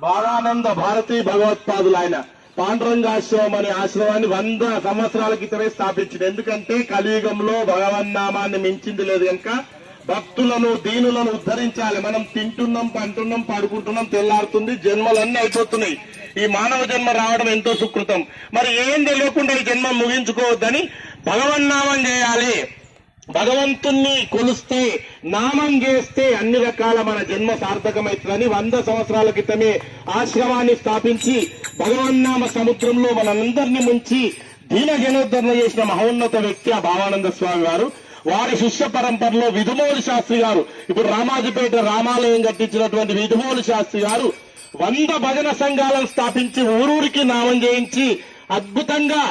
బాలానంద భారతీ భగవత్పాదులు ఆయన. పాండురంగాశ్రమం అనే ఆశ్రమాన్ని వంద సంవత్సరాల క్రితమే స్థాపించింది. ఎందుకంటే కలియుగంలో భగవన్నామాన్ని మించింది లేదు కనుక భక్తులను దీనులను ఉద్ధరించాలి. మనం తింటున్నాం పంటున్నాం పడుకుంటున్నాం తెల్లారుతుంది జన్మలన్నీ అయిపోతున్నాయి. ఈ మానవ జన్మ రావడం ఎంతో సుకృతం. మరి ఏం తెలియకుండా ఈ జన్మ ముగించుకోవద్దని భగవన్నామం చేయాలి. భగవంతుణ్ణి కొలుస్తే నామం చేస్తే అన్ని రకాల మన జన్మ సార్థకమవుతుందని వంద సంవత్సరాల క్రితమే ఆశ్రమాన్ని స్థాపించి భగవన్నామ సముద్రంలో మనందరినీ ముంచి దీన జనోద్ధరణ చేసిన మహోన్నత వ్యక్తి ఆ భావానంద స్వామి వారు. వారి శిష్య పరంపరలో విధుమోలు శాస్త్రి గారు ఇప్పుడు రామాజపేట రామాలయం కట్టించినటువంటి విధుమోలు శాస్త్రి గారు వంద భజన సంఘాలను స్థాపించి ఊరూరికి నామం చేయించి అద్భుతంగా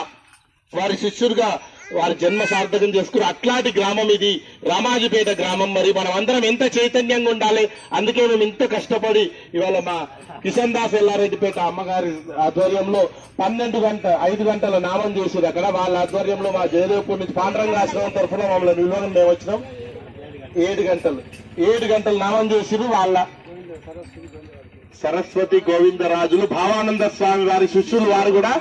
వారి శిష్యుడిగా వారి జన్మ సార్థకం చేసుకుని అట్లాంటి గ్రామం ఇది. రామాజుపేట గ్రామం మరి మనం అందరం ఎంత చైతన్యంగా ఉండాలి? అందుకే మేము ఇంత కష్టపడి ఇవాళ మా కిషన్ దాస్ ఎల్లారెడ్డిపేట అమ్మగారి ఆధ్వర్యంలో పన్నెండు గంట ఐదు గంటల నామం చేసేది అక్కడ. వాళ్ళ ఆధ్వర్యంలో మా జయదేవ్పూర్ నుంచి పాండరంగ ఆశ్రమం తరఫున మమ్మల్ని నిల్వని మేము వచ్చినాం. ఏడు గంటలు ఏడు గంటలు నామం చేసిరు వాళ్ళ. సరస్వతి గోవిందరాజులు భావానంద స్వామి వారి శిష్యులు వారు కూడా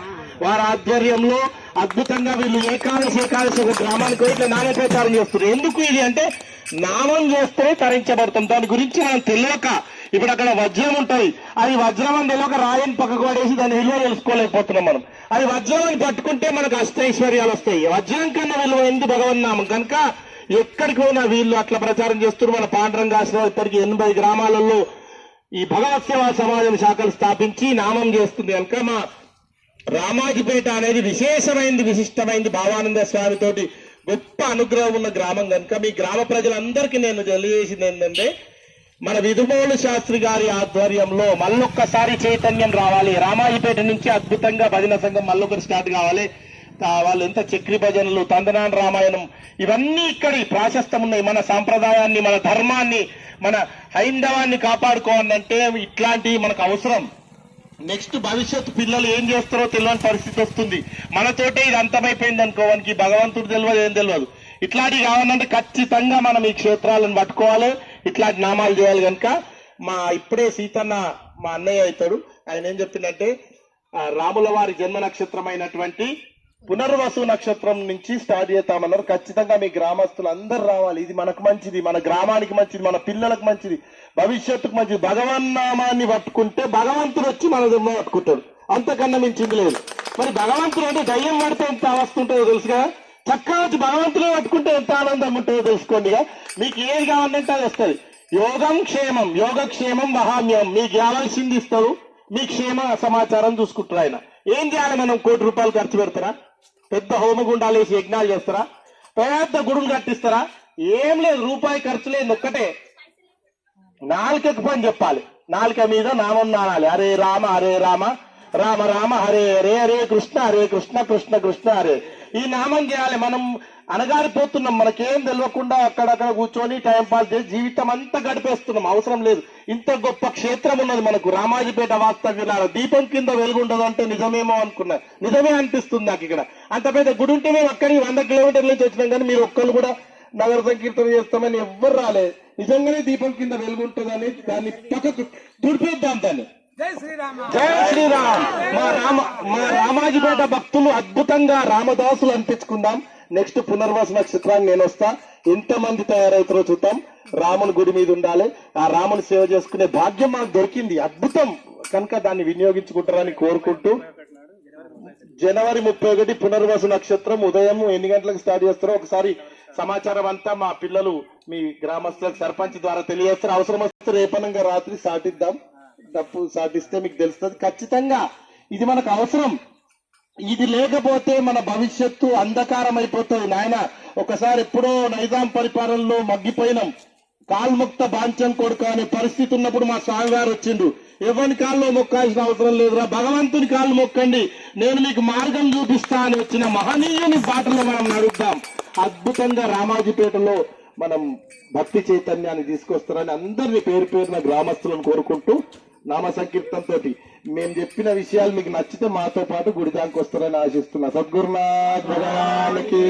వారి ఆధ్వర్యంలో అద్భుతంగా వీళ్ళు ఏకాదశి ఏకాదశి ఒక గ్రామానికి ఇట్లా ఇట్లా నామప్రచారం చేస్తున్నారు. ఎందుకు ఇది అంటే నామం చేస్తే తరించబడుతుంది. దాని గురించి మనం తెలియక ఇప్పుడు అక్కడ వజ్రం ఉంటుంది. అది వజ్రం అని తెలియక రాయని పక్కకు పడేసి దాని విలువ తెలుసుకోలేకపోతున్నాం మనం. అది వజ్రం అని పట్టుకుంటే మనకు అష్టైశ్వర్యాలు వస్తాయి. వజ్రం కన్నా విలువ ఎందుకు భగవన్నామం కనుక ఎక్కడికి పోయినా వీళ్ళు అట్లా ప్రచారం చేస్తున్నారు. మన పాండురంగ ఆశ్రమం ఇప్పటికి ఎనభై గ్రామాలలో ఈ భగవత్ సేవా సమాజం శాఖలు స్థాపించి నామం చేస్తుంది. కనుక మా రామాజిపేట అనేది విశేషమైంది విశిష్టమైంది భావానంద స్వామి తోటి గొప్ప అనుగ్రహం ఉన్న గ్రామం కనుక మీ గ్రామ ప్రజలందరికీ నేను తెలియజేసింది ఏంటంటే మన విధుమోలు శాస్త్రి గారి ఆధ్వర్యంలో మళ్ళొక్కసారి చైతన్యం రావాలి. రామాజిపేట నుంచి అద్భుతంగా భజన సంఘం మళ్ళొకటి స్టార్ట్ కావాలి. వాళ్ళు ఎంత చక్రి భజనలు తందనాన్ రామాయణం ఇవన్నీ ఇక్కడి ప్రాశస్తం ఉన్నాయి. మన సాంప్రదాయాన్ని మన ధర్మాన్ని మన హైందవాన్ని కాపాడుకోవాలంటే ఇట్లాంటివి మనకు అవసరం. నెక్స్ట్ భవిష్యత్తు పిల్లలు ఏం చేస్తారో తెలియని పరిస్థితి వస్తుంది. మనతోటే ఇది అంతమైపోయింది అనుకోవానికి భగవంతుడు తెలియదు ఏం తెలియదు ఇట్లాంటివి కావాలంటే ఖచ్చితంగా మనం ఈ క్షేత్రాలను పట్టుకోవాలి. ఇట్లాంటి నామాలు చేయాలి కనుక. మా ఇప్పుడే సీతన్న మా అన్నయ్య అవుతాడు. ఆయన ఏం చెప్పిందంటే రాముల వారి జన్మ నక్షత్రమైనటువంటి పునర్వసు నక్షత్రం నుంచి స్టార్ట్ చేస్తామన్నారు ఖచ్చితంగా మీ గ్రామస్తులు అందరు రావాలి. ఇది మనకు మంచిది. మన గ్రామానికి మంచిది. మన పిల్లలకు మంచిది. భవిష్యత్తుకు మంచిది. భగవన్ నామాన్ని పట్టుకుంటే భగవంతుడు వచ్చి మన జన్మ పట్టుకుంటాడు. అంతకన్నా మించింది లేదు. మరి భగవంతుడు అంటే దయ్యం పడితే ఎంత అవస్థ ఉంటుందో తెలుసుగా చక్కగా వచ్చి భగవంతుడు పట్టుకుంటే ఎంత ఆనందం ఉంటుందో తెలుసుకోండి ఇక. మీకు ఏది కావాలంటే అది వస్తుంది. యోగం క్షేమం. యోగక్షేమం మహామ్యం మీకు కావాల్సింది ఇస్తారు. మీ క్షేమ సమాచారం చూసుకుంటారు ఆయన. ఏం చేయాలి మనం? కోటి రూపాయలు ఖర్చు పెడతారా? పెద్ద హోమగుండాలు వేసి యజ్ఞాలు చేస్తారా? పెద్ద గుడులు కట్టిస్తారా? ఏం లేదు రూపాయి ఖర్చు లేదు ఒక్కటే. నాలుకకు పని చెప్పాలి. నాలుక మీద నామం నానాలి. అరే రామ అరే రామ రామ రామ హరే హరే హరే కృష్ణ హరే కృష్ణ కృష్ణ కృష్ణ హరే ఈ నామం చేయాలి మనం అనగారిపోతున్నాం మనకేం తెలియకుండా అక్కడక్కడ కూర్చొని టైం పాస్ చేసి జీవితం అంతా గడిపేస్తున్నాం. అవసరం లేదు. ఇంత గొప్ప క్షేత్రం ఉన్నది మనకు. రామాజీపేట వాస్తవ్యులారా దీపం కింద వెలుగుండదు అంటే నిజమేమో అనుకున్నా. నిజమే అనిపిస్తుంది నాకు ఇక్కడ. అంత పెద్ద గుడి ఉంటే మేము అక్కడికి వంద కిలోమీటర్ల నుంచి వచ్చినాం కానీ మీరు ఒక్కరు కూడా నగర సంకీర్తన చేస్తామని ఎవ్వరు రాలేదు. నిజంగానే దీపం కింద వెలుగుంటుందని దాన్ని పక్కకు దుడిపేద్దాం దాన్ని. జై శ్రీరామ. శ్రీరామ్. మా రామ మా రామాజిపేట భక్తులు అద్భుతంగా రామదాసులు అనిపించుకుందాం. నెక్స్ట్ పునర్వాస నక్షత్రాన్ని నేను వస్తా. ఎంతమంది తయారవుతారో చూద్దాం. రాముని గుడి మీద ఉండాలి. ఆ రాముని సేవ చేసుకునే భాగ్యం మనకు దొరికింది. అద్భుతం. కనుక దాన్ని వినియోగించుకుంటారని కోరుకుంటూ జనవరి ముప్పై ఒకటి పునర్వసు నక్షత్రం ఉదయం ఎన్ని గంటలకు స్టార్ట్ చేస్తారో ఒకసారి సమాచారం అంతా మా పిల్లలు మీ గ్రామస్తులకు సర్పంచ్ ద్వారా తెలియజేస్తారు. అవసరం వస్తే రేపనంగా రాత్రి సాటిద్దాం. డప్పు సాధిస్తే మీకు తెలుస్తుంది. ఖచ్చితంగా ఇది మనకు అవసరం. ఇది లేకపోతే మన భవిష్యత్తు అంధకారం అయిపోతుంది నాయన ఒకసారి ఎప్పుడో నైజాం పరిపాలనలో మగ్గిపోయినాం. కాల్ముక్త బాంచం కొడుకు అనే పరిస్థితి ఉన్నప్పుడు మా స్వామివారు వచ్చిండు ఎవరి కాల్లో మొక్కాల్సిన అవసరం లేదురా? భగవంతుని కాళ్ళు మొక్కండి. నేను మీకు మార్గం చూపిస్తా అని వచ్చిన మహనీయుని బాటలో మనం నడుద్దాం. అద్భుతంగా రామాజీపేటలో మనం భక్తి చైతన్యాన్ని తీసుకొస్తారని అందరినీ పేరు పేరున గ్రామస్తులను కోరుకుంటూ నామ సంకీర్తనతో మేము చెప్పిన విషయాలు మీకు నచ్చితే మాతో పాటు గుడిదానికి వస్తారని ఆశిస్తున్నా. సద్గురునాథ్ భగవానికి.